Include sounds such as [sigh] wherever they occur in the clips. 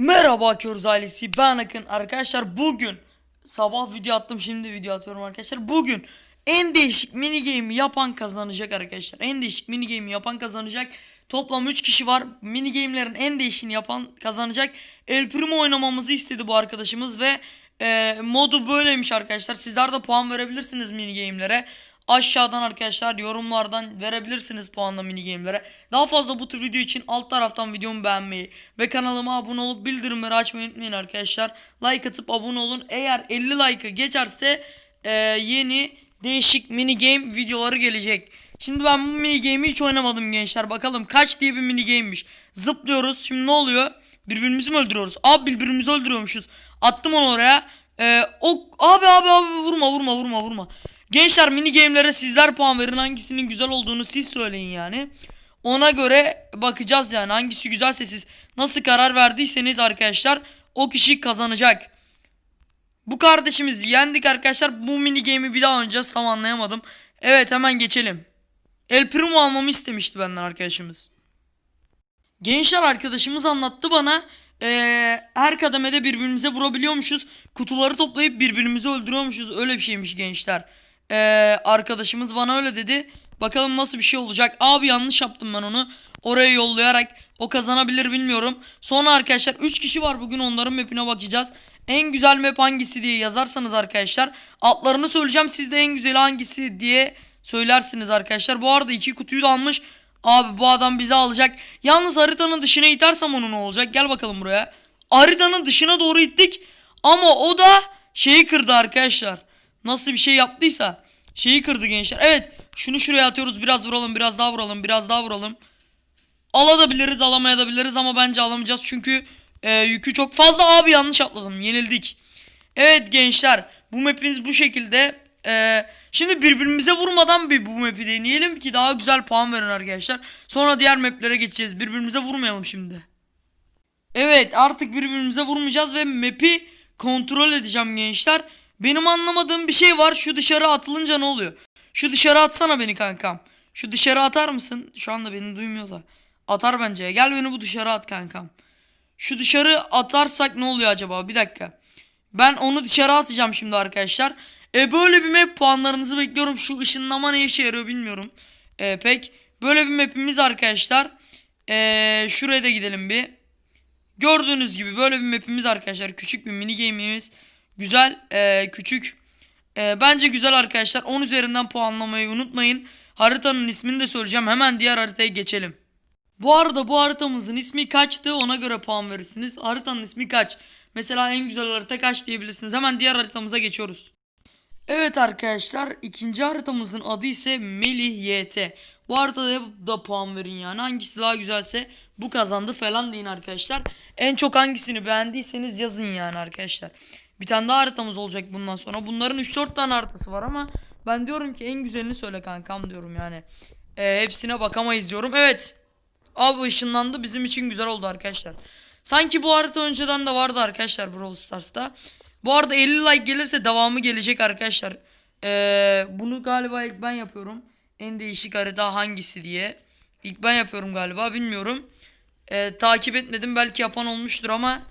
Merhaba Akıyoruz ailesi ben Akın. Arkadaşlar bugün sabah video attım şimdi video atıyorum arkadaşlar. Bugün en değişik mini game'i yapan kazanacak arkadaşlar. En değişik mini game'i yapan kazanacak. Toplam 3 kişi var. Mini game'lerin en değişini yapan kazanacak. El Primo oynamamızı istedi bu arkadaşımız ve e, modu böyleymiş arkadaşlar. Sizler de puan verebilirsiniz mini game'lere Aşağıdan arkadaşlar yorumlardan verebilirsiniz puanla mini game'lere. Daha fazla bu tür video için alt taraftan videomu beğenmeyi ve kanalıma abone olup bildirimleri açmayı unutmayın arkadaşlar. Like atıp abone olun. Eğer 50 like'ı geçerse e, yeni değişik mini game videoları gelecek. Şimdi ben bu mini game'i hiç oynamadım gençler. Bakalım kaç diye bir mini game'miş. Zıplıyoruz. Şimdi ne oluyor? Birbirimizi mi öldürüyoruz? Abi birbirimizi öldürüyormuşuz. Attım onu oraya. Ee, o abi abi abi vurma vurma vurma vurma. Gençler mini game'lere sizler puan verin. Hangisinin güzel olduğunu siz söyleyin yani. Ona göre bakacağız yani. Hangisi güzelse siz nasıl karar verdiyseniz arkadaşlar o kişi kazanacak. Bu kardeşimizi yendik arkadaşlar. Bu mini game'i bir daha oynayacağız. Tam anlayamadım. Evet hemen geçelim. El Primo almamı istemişti benden arkadaşımız. Gençler arkadaşımız anlattı bana. Ee, her kademede birbirimize vurabiliyormuşuz. Kutuları toplayıp birbirimizi öldürüyormuşuz. Öyle bir şeymiş gençler. Ee, arkadaşımız bana öyle dedi. Bakalım nasıl bir şey olacak. Abi yanlış yaptım ben onu. Oraya yollayarak o kazanabilir bilmiyorum. Sonra arkadaşlar 3 kişi var bugün onların mapine bakacağız. En güzel map hangisi diye yazarsanız arkadaşlar adlarını söyleyeceğim. Siz de en güzeli hangisi diye söylersiniz arkadaşlar. Bu arada iki kutuyu da almış. Abi bu adam bizi alacak. Yalnız haritanın dışına itersem onun ne olacak? Gel bakalım buraya. Haritanın dışına doğru ittik. Ama o da şeyi kırdı arkadaşlar. Nasıl bir şey yaptıysa şeyi kırdı gençler. Evet şunu şuraya atıyoruz. Biraz vuralım biraz daha vuralım biraz daha vuralım. Alabiliriz alamayabiliriz ama bence alamayacağız. Çünkü e, yükü çok fazla. Abi yanlış atladım yenildik. Evet gençler bu mapimiz bu şekilde. E, şimdi birbirimize vurmadan bir bu map'i deneyelim ki daha güzel puan verin arkadaşlar. Sonra diğer maplere geçeceğiz. Birbirimize vurmayalım şimdi. Evet artık birbirimize vurmayacağız ve map'i kontrol edeceğim gençler. Benim anlamadığım bir şey var. Şu dışarı atılınca ne oluyor? Şu dışarı atsana beni kankam. Şu dışarı atar mısın? Şu anda beni duymuyor da. Atar bence. Gel beni bu dışarı at kankam. Şu dışarı atarsak ne oluyor acaba? Bir dakika. Ben onu dışarı atacağım şimdi arkadaşlar. E böyle bir map puanlarınızı bekliyorum. Şu ışınlama ne işe yarıyor bilmiyorum. E pek. Böyle bir mapimiz arkadaşlar. E şuraya da gidelim bir. Gördüğünüz gibi böyle bir mapimiz arkadaşlar. Küçük bir mini game'imiz. Güzel, e, küçük. E, bence güzel arkadaşlar. 10 üzerinden puanlamayı unutmayın. Haritanın ismini de söyleyeceğim. Hemen diğer haritaya geçelim. Bu arada bu haritamızın ismi kaçtı ona göre puan verirsiniz. Haritanın ismi kaç? Mesela en güzel harita kaç diyebilirsiniz. Hemen diğer haritamıza geçiyoruz. Evet arkadaşlar ikinci haritamızın adı ise Melih YT. Bu haritada da puan verin yani hangisi daha güzelse bu kazandı falan deyin arkadaşlar. En çok hangisini beğendiyseniz yazın yani arkadaşlar. Bir tane daha haritamız olacak bundan sonra. Bunların 3-4 tane haritası var ama ben diyorum ki en güzelini söyle kankam diyorum yani. Ee, hepsine bakamayız diyorum. Evet. Abi ışınlandı bizim için güzel oldu arkadaşlar. Sanki bu harita önceden de vardı arkadaşlar Brawl Stars'ta. Bu arada 50 like gelirse devamı gelecek arkadaşlar. Ee, bunu galiba ilk ben yapıyorum. En değişik harita hangisi diye. İlk ben yapıyorum galiba bilmiyorum. Ee, takip etmedim belki yapan olmuştur ama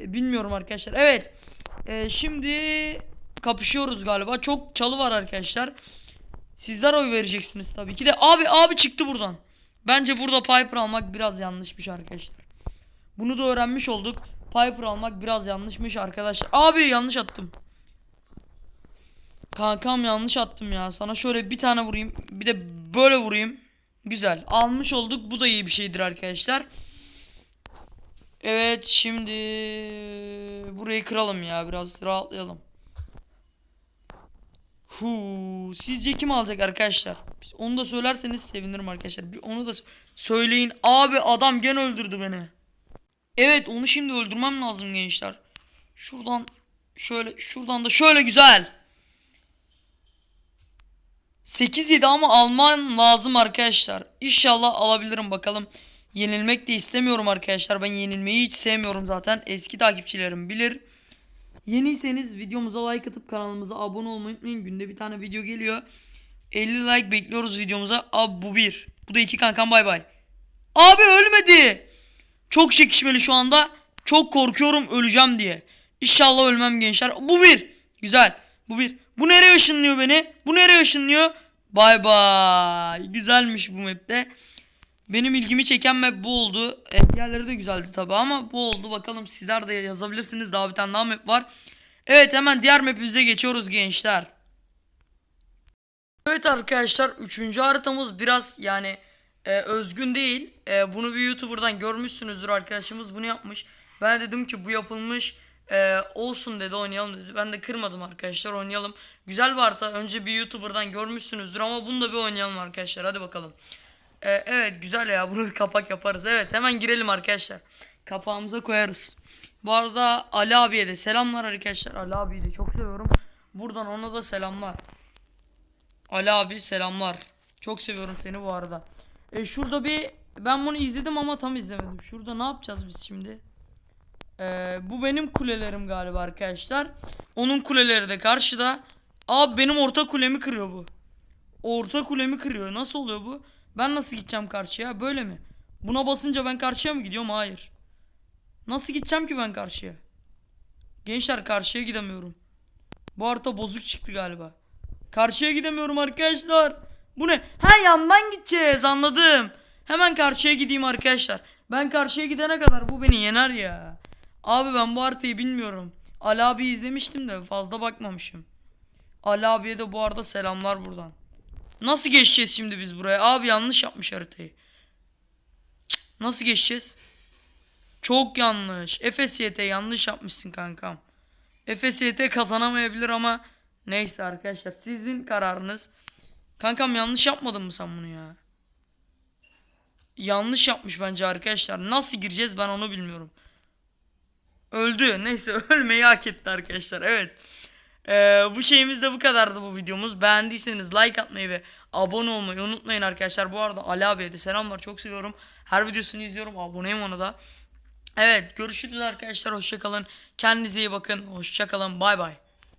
e, bilmiyorum arkadaşlar. Evet. Ee, şimdi kapışıyoruz galiba. Çok çalı var arkadaşlar. Sizler oy vereceksiniz tabii ki de. Abi abi çıktı buradan. Bence burada Piper almak biraz yanlışmış arkadaşlar. Bunu da öğrenmiş olduk. Piper almak biraz yanlışmış arkadaşlar. Abi yanlış attım. Kankam yanlış attım ya. Sana şöyle bir tane vurayım. Bir de böyle vurayım. Güzel. Almış olduk. Bu da iyi bir şeydir arkadaşlar. Evet şimdi burayı kıralım ya biraz rahatlayalım. Hu, sizce kim alacak arkadaşlar? Onu da söylerseniz sevinirim arkadaşlar. Bir onu da sö- söyleyin. Abi adam gene öldürdü beni. Evet onu şimdi öldürmem lazım gençler. Şuradan şöyle şuradan da şöyle güzel. 8 7 ama alman lazım arkadaşlar. İnşallah alabilirim bakalım. Yenilmek de istemiyorum arkadaşlar. Ben yenilmeyi hiç sevmiyorum zaten. Eski takipçilerim bilir. Yeniyseniz videomuza like atıp kanalımıza abone olmayı unutmayın. Günde bir tane video geliyor. 50 like bekliyoruz videomuza. Abi bu bir. Bu da iki kankam bay bay. Abi ölmedi. Çok çekişmeli şu anda. Çok korkuyorum öleceğim diye. İnşallah ölmem gençler. Bu bir. Güzel. Bu bir. Bu nereye ışınlıyor beni? Bu nereye ışınlıyor? Bay bay. Güzelmiş bu map'te. Benim ilgimi çeken map bu oldu. E, diğerleri de güzeldi tabi ama bu oldu. Bakalım sizler de yazabilirsiniz. Daha bir tane daha map var. Evet hemen diğer map'imize geçiyoruz gençler. Evet arkadaşlar 3. haritamız biraz yani e, özgün değil. E, bunu bir YouTuber'dan görmüşsünüzdür arkadaşımız bunu yapmış. Ben dedim ki bu yapılmış e, olsun dedi oynayalım dedi. Ben de kırmadım arkadaşlar oynayalım. Güzel bir harita önce bir YouTuber'dan görmüşsünüzdür ama bunu da bir oynayalım arkadaşlar hadi bakalım. E, evet güzel ya bunu bir kapak yaparız. Evet hemen girelim arkadaşlar. Kapağımıza koyarız. Bu arada Ali abiye de selamlar arkadaşlar. Ali abiyi de çok seviyorum. Buradan ona da selamlar. Ali abi selamlar. Çok seviyorum seni bu arada. E şurada bir ben bunu izledim ama tam izlemedim. Şurada ne yapacağız biz şimdi? E, bu benim kulelerim galiba arkadaşlar. Onun kuleleri de karşıda. Abi benim orta kulemi kırıyor bu. Orta kulemi kırıyor. Nasıl oluyor bu? Ben nasıl gideceğim karşıya? Böyle mi? Buna basınca ben karşıya mı gidiyorum? Hayır. Nasıl gideceğim ki ben karşıya? Gençler karşıya gidemiyorum. Bu harita bozuk çıktı galiba. Karşıya gidemiyorum arkadaşlar. Bu ne? Ha yandan gideceğiz anladım. Hemen karşıya gideyim arkadaşlar. Ben karşıya gidene kadar bu beni yener ya. Abi ben bu haritayı bilmiyorum. Ali abi izlemiştim de fazla bakmamışım. Ali abiye de bu arada selamlar buradan. Nasıl geçeceğiz şimdi biz buraya? Abi yanlış yapmış haritayı. Nasıl geçeceğiz? Çok yanlış. FSYT yanlış yapmışsın kankam. FSYT kazanamayabilir ama neyse arkadaşlar sizin kararınız. Kankam yanlış yapmadın mı sen bunu ya? Yanlış yapmış bence arkadaşlar. Nasıl gireceğiz ben onu bilmiyorum. Öldü. Neyse [laughs] ölmeyi hak etti arkadaşlar. Evet. Ee, bu şeyimiz de bu kadardı bu videomuz. Beğendiyseniz like atmayı ve abone olmayı unutmayın arkadaşlar. Bu arada Ali abiye de selamlar. Çok seviyorum. Her videosunu izliyorum. Aboneyim ona da. Evet görüşürüz arkadaşlar. Hoşçakalın. Kendinize iyi bakın. Hoşçakalın. Bay bay.